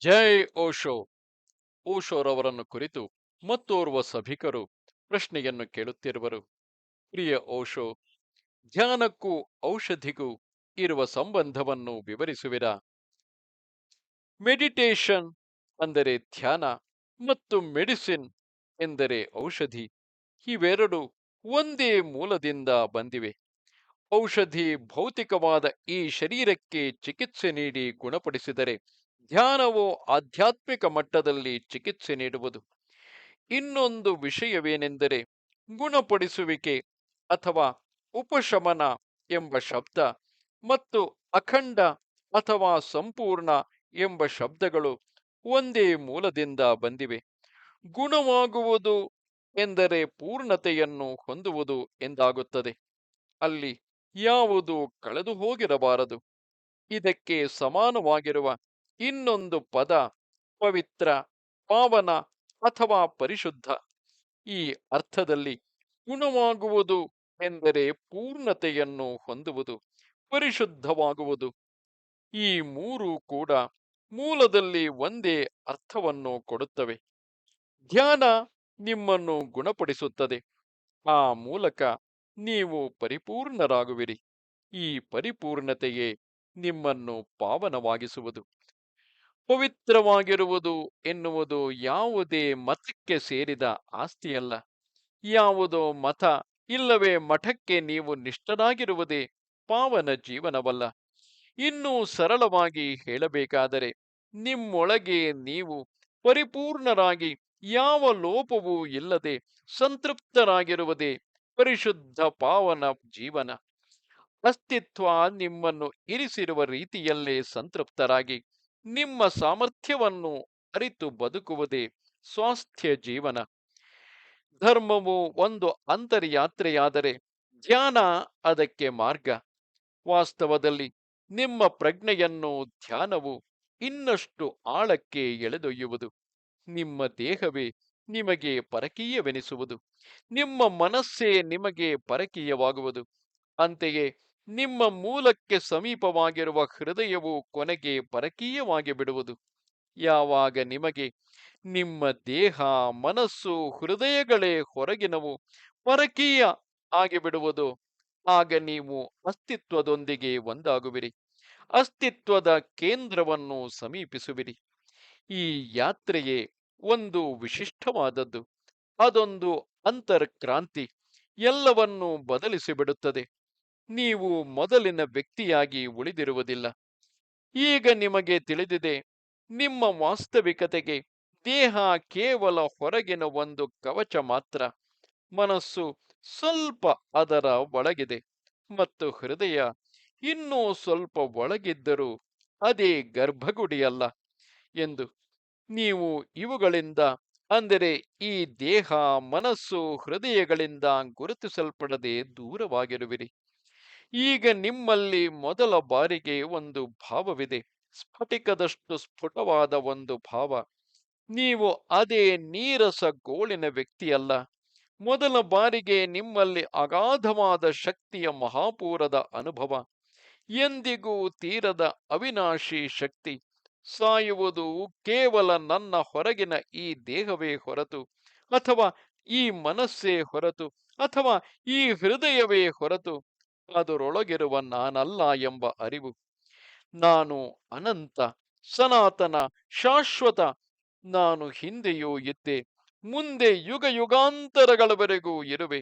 ಜೈ ಓಶೋ. ಓಶೋರವರನ್ನು ಕುರಿತು ಮತ್ತೋರ್ವ ಸಭಿಕರು ಪ್ರಶ್ನೆಯನ್ನು ಕೇಳುತ್ತಿರುವರು. ಪ್ರಿಯ ಓಶೋ, ಧ್ಯಾನಕ್ಕೂ ಔಷಧಿಗೂ ಇರುವ ಸಂಬಂಧವನ್ನು ವಿವರಿಸುವಿರಾ? ಮೆಡಿಟೇಷನ್ ಅಂದರೆ ಧ್ಯಾನ ಮತ್ತು ಮೆಡಿಸಿನ್ ಎಂದರೆ ಔಷಧಿ. ಇವೆರಡು ಒಂದೇ ಮೂಲದಿಂದ ಬಂದಿವೆ. ಔಷಧಿ ಭೌತಿಕವಾದ ಈ ಶರೀರಕ್ಕೆ ಚಿಕಿತ್ಸೆ ನೀಡಿ ಗುಣಪಡಿಸಿದರೆ ಧ್ಯಾನವು ಆಧ್ಯಾತ್ಮಿಕ ಮಟ್ಟದಲ್ಲಿ ಚಿಕಿತ್ಸೆ ನೀಡುವುದು. ಇನ್ನೊಂದು ವಿಷಯವೇನೆಂದರೆ ಗುಣಪಡಿಸುವಿಕೆ ಅಥವಾ ಉಪಶಮನ ಎಂಬ ಶಬ್ದ ಮತ್ತು ಅಖಂಡ ಅಥವಾ ಸಂಪೂರ್ಣ ಎಂಬ ಶಬ್ದಗಳು ಒಂದೇ ಮೂಲದಿಂದ ಬಂದಿವೆ. ಗುಣವಾಗುವುದು ಎಂದರೆ ಪೂರ್ಣತೆಯನ್ನು ಹೊಂದುವುದು ಎಂದಾಗುತ್ತದೆ. ಅಲ್ಲಿ ಯಾವುದು ಕಳೆದು ಹೋಗಿರಬಾರದು ಇದಕ್ಕೆ ಸಮಾನವಾಗಿರುವ ಇನ್ನೊಂದು ಪದ ಪವಿತ್ರ, ಪಾವನ ಅಥವಾ ಪರಿಶುದ್ಧ. ಈ ಅರ್ಥದಲ್ಲಿ ಗುಣವಾಗುವುದು ಎಂದರೆ ಪೂರ್ಣತೆಯನ್ನು ಹೊಂದುವುದು, ಪರಿಶುದ್ಧವಾಗುವುದು. ಈ ಮೂರು ಕೂಡ ಮೂಲದಲ್ಲಿ ಒಂದೇ ಅರ್ಥವನ್ನು ಕೊಡುತ್ತವೆ. ಧ್ಯಾನ ನಿಮ್ಮನ್ನು ಗುಣಪಡಿಸುತ್ತದೆ. ಆ ಮೂಲಕ ನೀವು ಪರಿಪೂರ್ಣರಾಗುವಿರಿ. ಈ ಪರಿಪೂರ್ಣತೆಯೇ ನಿಮ್ಮನ್ನು ಪಾವನವಾಗಿಸುವುದು. ಪವಿತ್ರವಾಗಿರುವುದು ಎನ್ನುವುದು ಯಾವುದೇ ಮತಕ್ಕೆ ಸೇರಿದ ಆಸ್ತಿಯಲ್ಲ. ಯಾವುದೋ ಮತ ಇಲ್ಲವೇ ಮಠಕ್ಕೆ ನೀವು ನಿಷ್ಠರಾಗಿರುವುದೇ ಪಾವನ ಜೀವನವಲ್ಲ. ಇನ್ನೂ ಸರಳವಾಗಿ ಹೇಳಬೇಕಾದರೆ ನಿಮ್ಮೊಳಗೆ ನೀವು ಪರಿಪೂರ್ಣರಾಗಿ ಯಾವ ಲೋಪವೂ ಇಲ್ಲದೆ ಸಂತೃಪ್ತರಾಗಿರುವುದೇ ಪರಿಶುದ್ಧ ಪಾವನ ಜೀವನ. ಅಸ್ತಿತ್ವ ನಿಮ್ಮನ್ನು ಇರಿಸಿರುವ ರೀತಿಯಲ್ಲೇ ಸಂತೃಪ್ತರಾಗಿ ನಿಮ್ಮ ಸಾಮರ್ಥ್ಯವನ್ನು ಅರಿತು ಬದುಕುವುದೇ ಸ್ವಾಸ್ಥ್ಯ ಜೀವನ. ಧರ್ಮವು ಒಂದು ಅಂತರ್ಯಾತ್ರೆಯಾದರೆ ಧ್ಯಾನ ಅದಕ್ಕೆ ಮಾರ್ಗ. ವಾಸ್ತವದಲ್ಲಿ ನಿಮ್ಮ ಪ್ರಜ್ಞೆಯನ್ನು ಧ್ಯಾನವು ಇನ್ನಷ್ಟು ಆಳಕ್ಕೆ ಎಳೆದೊಯ್ಯುವುದು. ನಿಮ್ಮ ದೇಹವೇ ನಿಮಗೆ ಪರಕೀಯವೆನಿಸುವುದು. ನಿಮ್ಮ ಮನಸ್ಸೇ ನಿಮಗೆ ಪರಕೀಯವಾಗುವುದು. ಅಂತೆಯೇ ನಿಮ್ಮ ಮೂಲಕ್ಕೆ ಸಮೀಪವಾಗಿರುವ ಹೃದಯವು ಕೊನೆಗೆ ಪರಕೀಯವಾಗಿ ಬಿಡುವುದು ಯಾವಾಗ ನಿಮಗೆ ನಿಮ್ಮ ದೇಹ, ಮನಸ್ಸು, ಹೃದಯಗಳೇ ಹೊರಗಿನವು, ಪರಕೀಯ ಆಗಿಬಿಡುವುದು, ಆಗ ನೀವು ಅಸ್ತಿತ್ವದೊಂದಿಗೆ ಒಂದಾಗುವಿರಿ. ಅಸ್ತಿತ್ವದ ಕೇಂದ್ರವನ್ನು ಸಮೀಪಿಸುವಿರಿ. ಈ ಯಾತ್ರೆಯೇ ಒಂದು ವಿಶಿಷ್ಟವಾದದ್ದು. ಅದೊಂದು ಅಂತರ್ಕ್ರಾಂತಿ. ಎಲ್ಲವನ್ನೂ ಬದಲಿಸಿಬಿಡುತ್ತದೆ. ನೀವು ಮೊದಲಿನ ವ್ಯಕ್ತಿಯಾಗಿ ಉಳಿದಿರುವುದಿಲ್ಲ. ಈಗ ನಿಮಗೆ ತಿಳಿದಿದೆ, ನಿಮ್ಮ ವಾಸ್ತವಿಕತೆಗೆ ದೇಹ ಕೇವಲ ಹೊರಗಿನ ಒಂದು ಕವಚ ಮಾತ್ರ. ಮನಸ್ಸು ಸ್ವಲ್ಪ ಅದರ ಒಳಗಿದೆ ಮತ್ತು ಹೃದಯ ಇನ್ನೂ ಸ್ವಲ್ಪ ಒಳಗಿದ್ದರೂ ಅದೇ ಗರ್ಭಗುಡಿಯಲ್ಲ ಎಂದು. ನೀವು ಇವುಗಳಿಂದ, ಅಂದರೆ ಈ ದೇಹ ಮನಸ್ಸು ಹೃದಯಗಳಿಂದ ಗುರುತಿಸಲ್ಪಡದೆ ದೂರವಾಗಿರುವಿರಿ. ಈಗ ನಿಮ್ಮಲ್ಲಿ ಮೊದಲ ಬಾರಿಗೆ ಒಂದು ಭಾವವಿದೆ. ಸ್ಫಟಿಕದಷ್ಟು ಸ್ಫುಟವಾದ ಒಂದು ಭಾವ. ನೀವು ಅದೇ ನೀರಸ ಗೋಳಿನ ವ್ಯಕ್ತಿಯಲ್ಲ. ಮೊದಲ ಬಾರಿಗೆ ನಿಮ್ಮಲ್ಲಿ ಅಗಾಧವಾದ ಶಕ್ತಿಯ ಮಹಾಪೂರದ ಅನುಭವ. ಎಂದಿಗೂ ತೀರದ ಅವಿನಾಶಿ ಶಕ್ತಿ. ಸಾಯುವುದು ಕೇವಲ ನನ್ನ ಹೊರಗಿನ ಈ ದೇಹವೇ ಹೊರತು, ಅಥವಾ ಈ ಮನಸ್ಸೇ ಹೊರತು, ಅಥವಾ ಈ ಹೃದಯವೇ ಹೊರತು. ಅದರೊಳಗಿರುವ ನಾನಲ್ಲ ಎಂಬ ಅರಿವು. ನಾನು ಅನಂತ, ಸನಾತನ, ಶಾಶ್ವತ, ನಾನು ಹಿಂದೆಯೂ ಇದ್ದೆ. ಮುಂದೆ ಯುಗ ಯುಗಾಂತರಗಳವರೆಗೂ ಇರುವೆ.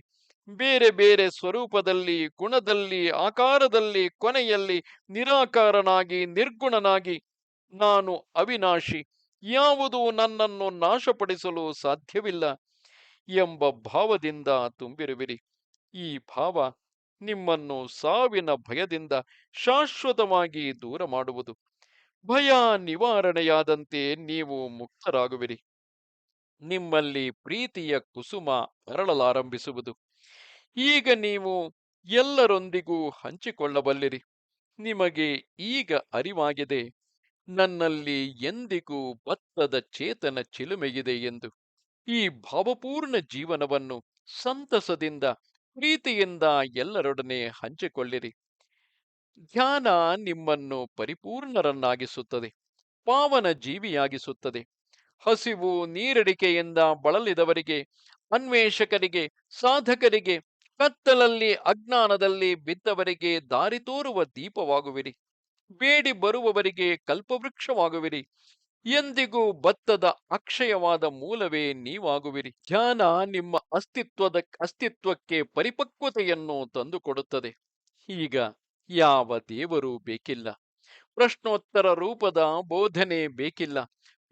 ಬೇರೆ ಬೇರೆ ಸ್ವರೂಪದಲ್ಲಿ, ಗುಣದಲ್ಲಿ, ಆಕಾರದಲ್ಲಿ, ಕೊನೆಯಲ್ಲಿ ನಿರಾಕಾರನಾಗಿ, ನಿರ್ಗುಣನಾಗಿ ನಾನು ಅವಿನಾಶಿ. ಯಾವುದೂ ನನ್ನನ್ನು ನಾಶಪಡಿಸಲು ಸಾಧ್ಯವಿಲ್ಲ ಎಂಬ ಭಾವದಿಂದ ತುಂಬಿರುವಿರಿ. ಈ ಭಾವ ನಿಮ್ಮನ್ನು ಸಾವಿನ ಭಯದಿಂದ ಶಾಶ್ವತವಾಗಿ ದೂರ ಮಾಡುವುದು. ಭಯ ನಿವಾರಣೆಯಾದಂತೆ ನೀವು ಮುಕ್ತರಾಗುವಿರಿ. ನಿಮ್ಮಲ್ಲಿ ಪ್ರೀತಿಯ ಕುಸುಮ ಅರಳಲಾರಂಭಿಸುವುದು ಈಗ ನೀವು ಎಲ್ಲರೊಂದಿಗೂ ಹಂಚಿಕೊಳ್ಳಬಲ್ಲಿರಿ. ನಿಮಗೆ ಈಗ ಅರಿವಾಗಿದೆ. ನನ್ನಲ್ಲಿ ಎಂದಿಗೂ ಬತ್ತದ ಚೇತನ ಚಿಲುಮೆಗಿದೆ ಎಂದು. ಈ ಭಾವಪೂರ್ಣ ಜೀವನವನ್ನು ಸಂತಸದಿಂದ ಪ್ರೀತಿಯಿಂದ ಎಲ್ಲರೊಡನೆ ಹಂಚಿಕೊಳ್ಳಿರಿ. ಧ್ಯಾನ ನಿಮ್ಮನ್ನು ಪರಿಪೂರ್ಣರನ್ನಾಗಿಸುತ್ತದೆ. ಪಾವನ ಜೀವಿಯಾಗಿಸುತ್ತದೆ. ಹಸಿವು ನೀರಡಿಕೆಯಿಂದ ಬಳಲಿದವರಿಗೆ, ಅನ್ವೇಷಕರಿಗೆ, ಸಾಧಕರಿಗೆ, ಕತ್ತಲಲ್ಲಿ ಅಜ್ಞಾನದಲ್ಲಿ ಬಿದ್ದವರಿಗೆ ದಾರಿ ತೋರುವ ದೀಪವಾಗುವಿರಿ. ಬೇಡಿ ಬರುವವರಿಗೆ ಕಲ್ಪವೃಕ್ಷವಾಗುವಿರಿ. ಎಂದಿಗೂ ಬತ್ತದ ಅಕ್ಷಯವಾದ ಮೂಲವೇ ನೀವಾಗುವಿರಿ. ಧ್ಯಾನ ನಿಮ್ಮ ಅಸ್ತಿತ್ವದ, ಅಸ್ತಿತ್ವಕ್ಕೆ ಪರಿಪಕ್ವತೆಯನ್ನು ತಂದುಕೊಡುತ್ತದೆ. ಈಗ ಯಾವ ದೇವರು ಬೇಕಿಲ್ಲ. ಪ್ರಶ್ನೋತ್ತರ ರೂಪದ ಬೋಧನೆ ಬೇಕಿಲ್ಲ.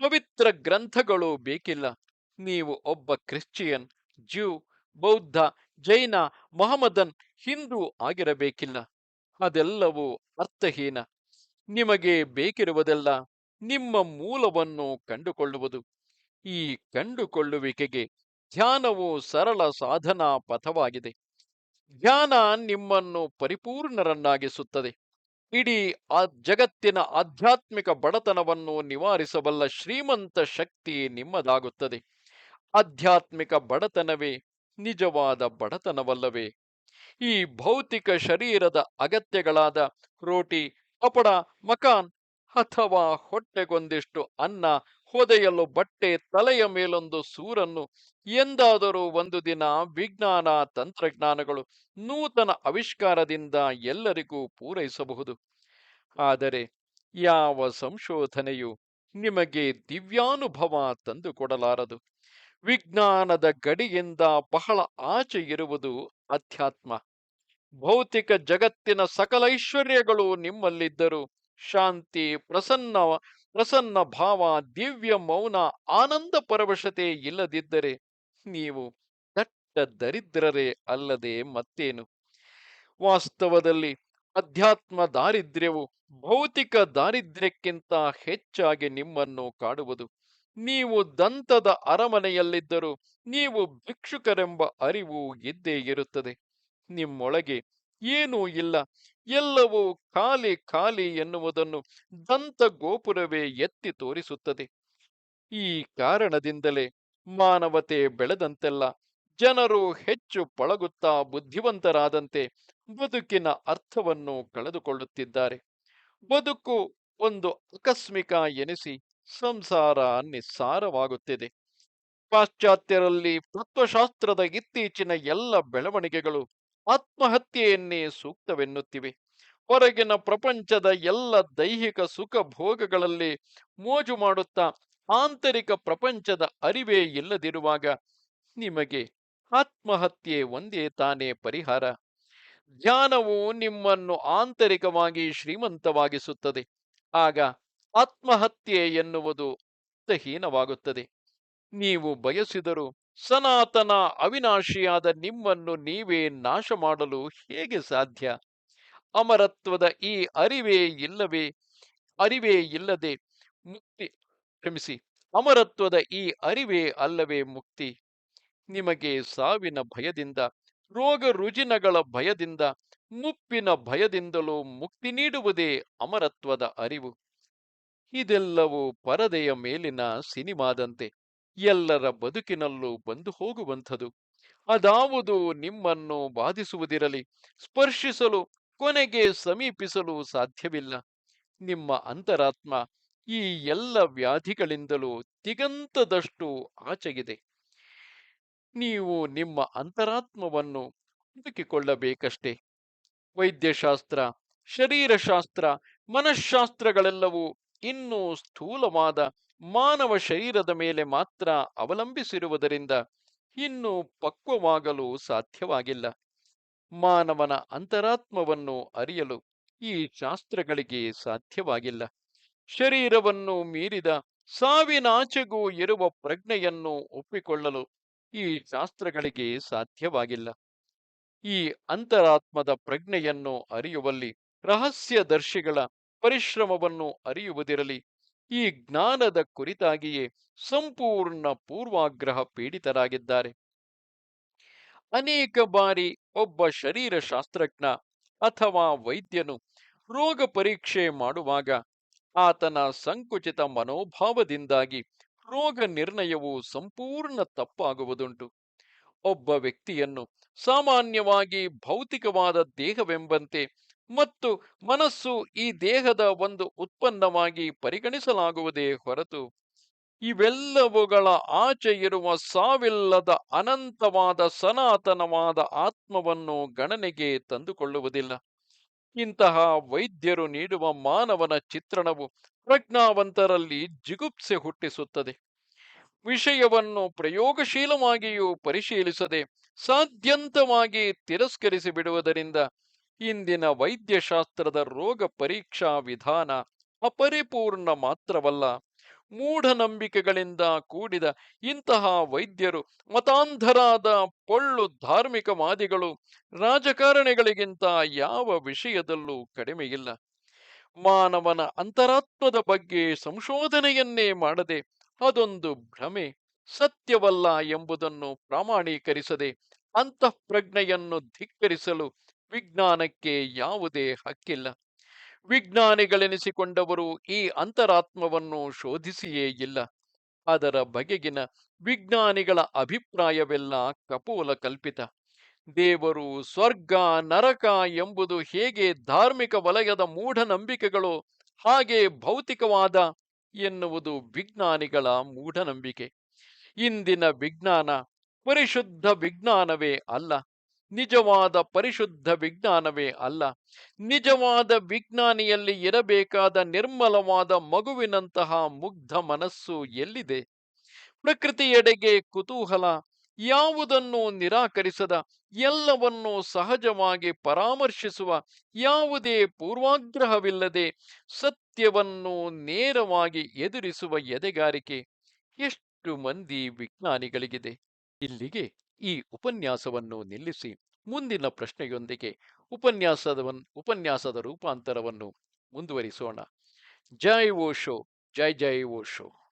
ಪವಿತ್ರ ಗ್ರಂಥಗಳು ಬೇಕಿಲ್ಲ. ನೀವು ಒಬ್ಬ ಕ್ರಿಶ್ಚಿಯನ್, ಜ್ಯೂ, ಬೌದ್ಧ, ಜೈನ, ಮೊಹಮ್ಮದನ್, ಹಿಂದೂ ಆಗಿರಬೇಕಿಲ್ಲ. ಅದೆಲ್ಲವೂ ಅರ್ಥಹೀನ. ನಿಮಗೆ ಬೇಕಿರುವುದೆಲ್ಲ ನಿಮ್ಮ ಮೂಲವನ್ನು ಕಂಡುಕೊಳ್ಳುವುದು. ಈ ಕಂಡುಕೊಳ್ಳುವಿಕೆಗೆ ಧ್ಯಾನವು ಸರಳ ಸಾಧನಾ ಪಥವಾಗಿದೆ. ಧ್ಯಾನ ನಿಮ್ಮನ್ನು ಪರಿಪೂರ್ಣರನ್ನಾಗಿಸುತ್ತದೆ. ಇಡೀ ಆ ಜಗತ್ತಿನ ಆಧ್ಯಾತ್ಮಿಕ ಬಡತನವನ್ನು ನಿವಾರಿಸಬಲ್ಲ ಶ್ರೀಮಂತ ಶಕ್ತಿ ನಿಮ್ಮದಾಗುತ್ತದೆ. ಆಧ್ಯಾತ್ಮಿಕ ಬಡತನವೇ ನಿಜವಾದ ಬಡತನವಲ್ಲವೇ. ಈ ಭೌತಿಕ ಶರೀರದ ಅಗತ್ಯಗಳಾದ ರೋಟಿ ಕಪಡ ಮಕಾನ್ ಅಥವಾ ಹೊಟ್ಟೆಗೊಂದಿಷ್ಟು ಅನ್ನ, ಹೊದೆಯಲು ಬಟ್ಟೆ, ತಲೆಯ ಮೇಲೊಂದು ಸೂರನ್ನು, ಎಂದಾದರೂ ಒಂದು ದಿನ ವಿಜ್ಞಾನ, ತಂತ್ರಜ್ಞಾನಗಳು ನೂತನ ಆವಿಷ್ಕಾರದಿಂದ ಎಲ್ಲರಿಗೂ ಪೂರೈಸಬಹುದು. ಆದರೆ ಯಾವ ಸಂಶೋಧನೆಯು ನಿಮಗೆ ದಿವ್ಯಾನುಭವ ತಂದುಕೊಡಲಾರದು? ವಿಜ್ಞಾನದ ಗಡಿಯಿಂದ ಬಹಳ ಆಚೆ ಇರುವುದು ಅಧ್ಯಾತ್ಮ. ಭೌತಿಕ ಜಗತ್ತಿನ ಸಕಲ ಐಶ್ವರ್ಯಗಳು ನಿಮ್ಮಲ್ಲಿದ್ದರೂ ಶಾಂತಿ, ಪ್ರಸನ್ನ ಪ್ರಸನ್ನ ಭಾವ, ದಿವ್ಯ ಮೌನ, ಆನಂದ ಪರವಶತೆ ಇಲ್ಲದಿದ್ದರೆ ನೀವು ದಟ್ಟ ದರಿದ್ರರೇ ಅಲ್ಲದೆ ಮತ್ತೇನು? ವಾಸ್ತವದಲ್ಲಿ ಅಧ್ಯಾತ್ಮ ದಾರಿದ್ರ್ಯವು ಭೌತಿಕ ದಾರಿದ್ರ್ಯಕ್ಕಿಂತ ಹೆಚ್ಚಾಗಿ ನಿಮ್ಮನ್ನು ಕಾಡುವುದು. ನೀವು ದಂತದ ಅರಮನೆಯಲ್ಲಿದ್ದರೂ ನೀವು ಭಿಕ್ಷುಕರೆಂಬ ಅರಿವು ಇದ್ದೇ ಇರುತ್ತದೆ. ನಿಮ್ಮೊಳಗೆ ಏನೂ ಇಲ್ಲ. ಎಲ್ಲವೂ ಖಾಲಿ ಖಾಲಿ ಎನ್ನುವುದನ್ನು ದಂತ ಗೋಪುರವೇ ಎತ್ತಿ ತೋರಿಸುತ್ತದೆ. ಈ ಕಾರಣದಿಂದಲೇ ಮಾನವತೆ ಬೆಳೆದಂತೆಲ್ಲ ಜನರು ಹೆಚ್ಚು ಪಳಗುತ್ತಾ ಬುದ್ಧಿವಂತರಾದಂತೆ ಬದುಕಿನ ಅರ್ಥವನ್ನು ಕಳೆದುಕೊಳ್ಳುತ್ತಿದ್ದಾರೆ. ಬದುಕು ಒಂದು ಆಕಸ್ಮಿಕ ಎನಿಸಿ ಸಂಸಾರ ನಿಸ್ಸಾರವಾಗುತ್ತಿದೆ. ಪಾಶ್ಚಾತ್ಯರಲ್ಲಿ ತತ್ವಶಾಸ್ತ್ರದ ಇತ್ತೀಚಿನ ಎಲ್ಲ ಬೆಳವಣಿಗೆಗಳು ಆತ್ಮಹತ್ಯೆಯನ್ನೇ ಸೂಕ್ತವೆನ್ನುತ್ತಿವೆ. ಹೊರಗಿನ ಪ್ರಪಂಚದ ಎಲ್ಲ ದೈಹಿಕ ಸುಖ ಭೋಗಗಳಲ್ಲಿ ಮೋಜು ಮಾಡುತ್ತಾ ಆಂತರಿಕ ಪ್ರಪಂಚದ ಅರಿವೇ ಇಲ್ಲದಿರುವಾಗ ನಿಮಗೆ ಆತ್ಮಹತ್ಯೆ ಒಂದೇ ತಾನೇ ಪರಿಹಾರ. ಧ್ಯಾನವು ನಿಮ್ಮನ್ನು ಆಂತರಿಕವಾಗಿ ಶ್ರೀಮಂತವಾಗಿಸುತ್ತದೆ. ಆಗ ಆತ್ಮಹತ್ಯೆ ಎನ್ನುವುದು ಅರ್ಥಹೀನವಾಗುತ್ತದೆ ನೀವು ಬಯಸಿದರೂ ಸನಾತನ ಅವಿನಾಶಿಯಾದ ನಿಮ್ಮನ್ನು ನೀವೇ ನಾಶ ಮಾಡಲು ಹೇಗೆ ಸಾಧ್ಯ? ಅಮರತ್ವದ ಈ ಅರಿವೇ ಇಲ್ಲವೇ? ಅರಿವೇ ಇಲ್ಲದೆ ಮುಕ್ತಿ ಕ್ಷಮಿಸಿ, ಅಮರತ್ವದ ಈ ಅರಿವೇ ಅಲ್ಲವೇ ಮುಕ್ತಿ? ನಿಮಗೆ ಸಾವಿನ ಭಯದಿಂದ, ರೋಗ ರುಜಿನಗಳ ಭಯದಿಂದ, ಮುಪ್ಪಿನ ಭಯದಿಂದಲೂ ಮುಕ್ತಿ ನೀಡುವುದೇ ಅಮರತ್ವದ ಅರಿವು. ಇದೆಲ್ಲವೂ ಪರದೆಯ ಮೇಲಿನ ಸಿನಿಮಾದಂತೆ. ಎಲ್ಲರ ಬದುಕಿನಲ್ಲೂ ಬಂದು ಹೋಗುವಂಥದು. ಅದಾವುದು ನಿಮ್ಮನ್ನು ಬಾಧಿಸುವುದಿರಲಿ, ಸ್ಪರ್ಶಿಸಲು, ಕೊನೆಗೆ ಸಮೀಪಿಸಲು ಸಾಧ್ಯವಿಲ್ಲ. ನಿಮ್ಮ ಅಂತರಾತ್ಮ ಈ ಎಲ್ಲ ವ್ಯಾಧಿಗಳಿಂದಲೂ ತಿಗಂತದಷ್ಟು ಆಚೆಗಿದೆ. ನೀವು ನಿಮ್ಮ ಅಂತರಾತ್ಮವನ್ನು ಹುಡುಕಿಕೊಳ್ಳಬೇಕಷ್ಟೇ. ವೈದ್ಯಶಾಸ್ತ್ರ, ಶರೀರಶಾಸ್ತ್ರ, ಮನಃಶಾಸ್ತ್ರಗಳೆಲ್ಲವೂ ಇನ್ನೂ ಸ್ಥೂಲವಾದ ಮಾನವ ಶರೀರದ ಮೇಲೆ ಮಾತ್ರ ಅವಲಂಬಿಸಿರುವುದರಿಂದ ಇನ್ನೂ ಪಕ್ವವಾಗಲು ಸಾಧ್ಯವಾಗಿಲ್ಲ. ಮಾನವನ ಅಂತರಾತ್ಮವನ್ನು ಅರಿಯಲು ಈ ಶಾಸ್ತ್ರಗಳಿಗೆ ಸಾಧ್ಯವಾಗಿಲ್ಲ. ಶರೀರವನ್ನು ಮೀರಿದ ಸಾವಿನಾಚೆಗೂ ಇರುವ ಪ್ರಜ್ಞೆಯನ್ನು ಒಪ್ಪಿಕೊಳ್ಳಲು ಈ ಶಾಸ್ತ್ರಗಳಿಗೆ ಸಾಧ್ಯವಾಗಿಲ್ಲ. ಈ ಅಂತರಾತ್ಮದ ಪ್ರಜ್ಞೆಯನ್ನು ಅರಿಯುವಲ್ಲಿ ರಹಸ್ಯದರ್ಶಿಗಳ ಪರಿಶ್ರಮವನ್ನು ಅರಿಯುವುದಿರಲಿ. ಈ ಜ್ಞಾನದ ಕುರಿತಾಗಿಯೇ ಸಂಪೂರ್ಣ ಪೂರ್ವಾಗ್ರಹ ಪೀಡಿತರಾಗಿದ್ದಾರೆ. ಅನೇಕ ಬಾರಿ ಒಬ್ಬ ಶರೀರ ಶಾಸ್ತ್ರಜ್ಞ ಅಥವಾ ವೈದ್ಯನು ರೋಗ ಪರೀಕ್ಷೆ ಮಾಡುವಾಗ ಆತನ ಸಂಕುಚಿತ ಮನೋಭಾವದಿಂದಾಗಿ ರೋಗ ನಿರ್ಣಯವು ಸಂಪೂರ್ಣ ತಪ್ಪಾಗುವುದುಂಟು. ಒಬ್ಬ ವ್ಯಕ್ತಿಯನ್ನು ಸಾಮಾನ್ಯವಾಗಿ ಭೌತಿಕವಾದ ದೇಹವೆಂಬಂತೆ ಮತ್ತು ಮನಸ್ಸು ಈ ದೇಹದ ಒಂದು ಉತ್ಪನ್ನವಾಗಿ ಪರಿಗಣಿಸಲಾಗುವುದೇ ಹೊರತು ಇವೆಲ್ಲವುಗಳ ಆಚೆ ಇರುವ ಸಾವಿಲ್ಲದ ಅನಂತವಾದ ಸನಾತನವಾದ ಆತ್ಮವನ್ನು ಗಣನೆಗೆ ತಂದುಕೊಳ್ಳುವುದಿಲ್ಲ. ಇಂತಹ ವೈದ್ಯರು ನೀಡುವ ಮಾನವನ ಚಿತ್ರಣವು ಪ್ರಜ್ಞಾವಂತರಲ್ಲಿ ಜಿಗುಪ್ಸೆ ಹುಟ್ಟಿಸುತ್ತದೆ. ವಿಷಯವನ್ನು ಪ್ರಯೋಗಶೀಲವಾಗಿಯೂ ಪರಿಶೀಲಿಸದೆ ಸಾಧ್ಯಂತವಾಗಿ ತಿರಸ್ಕರಿಸಿ ಬಿಡುವುದರಿಂದ ಇಂದಿನ ವೈದ್ಯಶಾಸ್ತ್ರದ ರೋಗ ಪರೀಕ್ಷಾ ವಿಧಾನ ಅಪರಿಪೂರ್ಣ ಮಾತ್ರವಲ್ಲ, ಮೂಢನಂಬಿಕೆಗಳಿಂದ ಕೂಡಿದ ಇಂತಹ ವೈದ್ಯರು ಮತಾಂಧರಾದ ಪೊಳ್ಳು ಧಾರ್ಮಿಕವಾದಿಗಳು ರಾಜಕಾರಣಿಗಳಿಗಿಂತ ಯಾವ ವಿಷಯದಲ್ಲೂ ಕಡಿಮೆಯಿಲ್ಲ. ಮಾನವನ ಅಂತರಾತ್ಮದ ಬಗ್ಗೆ ಸಂಶೋಧನೆಯನ್ನೇ ಮಾಡದೆ ಅದೊಂದು ಭ್ರಮೆ, ಸತ್ಯವಲ್ಲ ಎಂಬುದನ್ನು ಪ್ರಾಮಾಣೀಕರಿಸದೆ ಅಂತಃಪ್ರಜ್ಞೆಯನ್ನು ಧಿಕ್ಕರಿಸಲು ವಿಜ್ಞಾನಕ್ಕೆ ಯಾವುದೇ ಹಕ್ಕಿಲ್ಲ. ವಿಜ್ಞಾನಿಗಳೆನಿಸಿಕೊಂಡವರು ಈ ಅಂತರಾತ್ಮವನ್ನು ಶೋಧಿಸಿಯೇ ಇಲ್ಲ. ಅದರ ಬಗೆಗಿನ ವಿಜ್ಞಾನಿಗಳ ಅಭಿಪ್ರಾಯವೆಲ್ಲ ಕಪೋಲ ಕಲ್ಪಿತ. ದೇವರು ಸ್ವರ್ಗ, ನರಕ ಎಂಬುದು ಹೇಗೆ ಧಾರ್ಮಿಕ ವಲಯದ ಮೂಢನಂಬಿಕೆಗಳು, ಹಾಗೆ ಭೌತಿಕವಾದ ಎನ್ನುವುದು ವಿಜ್ಞಾನಿಗಳ ಮೂಢನಂಬಿಕೆ. ಇಂದಿನ ವಿಜ್ಞಾನ ಪರಿಶುದ್ಧ ವಿಜ್ಞಾನವೇ ಅಲ್ಲ. ನಿಜವಾದ ಪರಿಶುದ್ಧ ವಿಜ್ಞಾನವೇ ಅಲ್ಲ. ನಿಜವಾದ ವಿಜ್ಞಾನಿಯಲ್ಲಿ ಇರಬೇಕಾದ ನಿರ್ಮಲವಾದ ಮಗುವಿನಂತಹ ಮುಗ್ಧ ಮನಸ್ಸು ಎಲ್ಲಿದೆ? ಪ್ರಕೃತಿಯೆಡೆಗೆ ಕುತೂಹಲ, ಯಾವುದನ್ನು ನಿರಾಕರಿಸದ, ಎಲ್ಲವನ್ನೂ ಸಹಜವಾಗಿ ಪರಾಮರ್ಶಿಸುವ, ಯಾವುದೇ ಪೂರ್ವಾಗ್ರಹವಿಲ್ಲದೆ ಸತ್ಯವನ್ನು ನೇರವಾಗಿ ಎದುರಿಸುವ ಎದೆಗಾರಿಕೆ. ಎಷ್ಟು ಮಂದಿ ವಿಜ್ಞಾನಿಗಳಿಗಿದೆ. ಇಲ್ಲಿಗೆ ಈ ಉಪನ್ಯಾಸವನ್ನು ನಿಲ್ಲಿಸಿ ಮುಂದಿನ ಪ್ರಶ್ನೆಯೊಂದಿಗೆ ಉಪನ್ಯಾಸದವನ್ ಉಪನ್ಯಾಸದ ರೂಪಾಂತರವನ್ನು ಮುಂದುವರಿಸೋಣ. ಜೈ ಓಶೋ ಜೈ ಜೈ ಓಶೋ